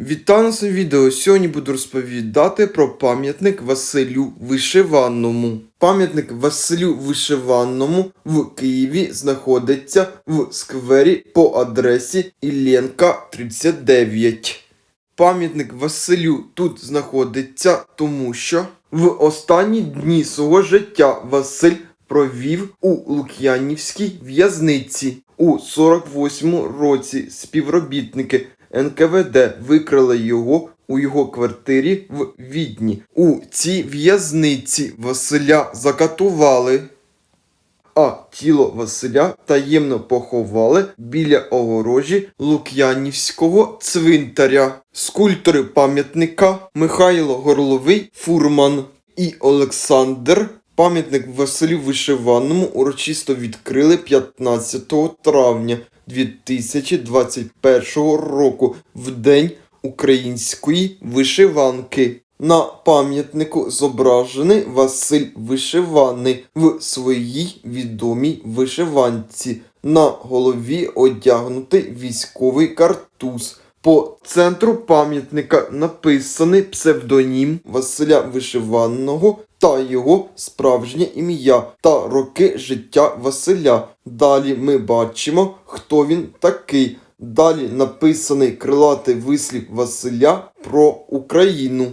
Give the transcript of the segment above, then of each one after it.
Вітаю на своє відео. Сьогодні буду розповідати про пам'ятник Василю Вишиваному. Пам'ятник Василю Вишиваному в Києві знаходиться в сквері по адресі Іллєнка 39. Пам'ятник Василю тут знаходиться, тому що в останні дні свого життя Василь провів у Лук'янівській в'язниці. У 48-му році співробітники НКВД викрали його у його квартирі в Відні. У цій в'язниці Василя закатували а тіло Василя таємно поховали біля огорожі Лук'янівського цвинтаря. Скульптори пам'ятника Михайло Горловий Фурман і Олександр. Пам'ятник Василю Вишиваному урочисто відкрили 15 травня 2021 року в День української вишиванки. На пам'ятнику зображений Василь Вишиваний в своїй відомій вишиванці. На голові одягнутий військовий картуз. По центру пам'ятника написаний псевдонім Василя Вишиваного та його справжнє ім'я та роки життя Василя. Далі ми бачимо, хто він такий. Далі написаний крилатий вислів Василя про Україну.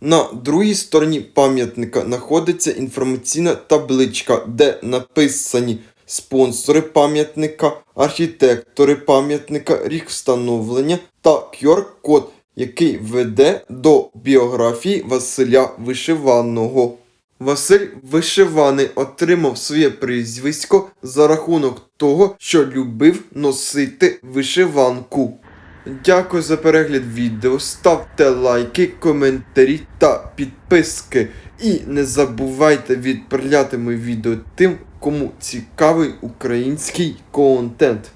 На другій стороні пам'ятника знаходиться інформаційна табличка, де написані спонсори пам'ятника, архітектори пам'ятника, рік встановлення та QR-код, який веде до біографії Василя Вишиваного. Василь Вишиваний отримав своє прізвисько за рахунок того, що любив носити вишиванку. Дякую за перегляд відео. Ставте лайки, коментарі та підписки. І не забувайте відправляти мої відео тим, кому цікавий український контент.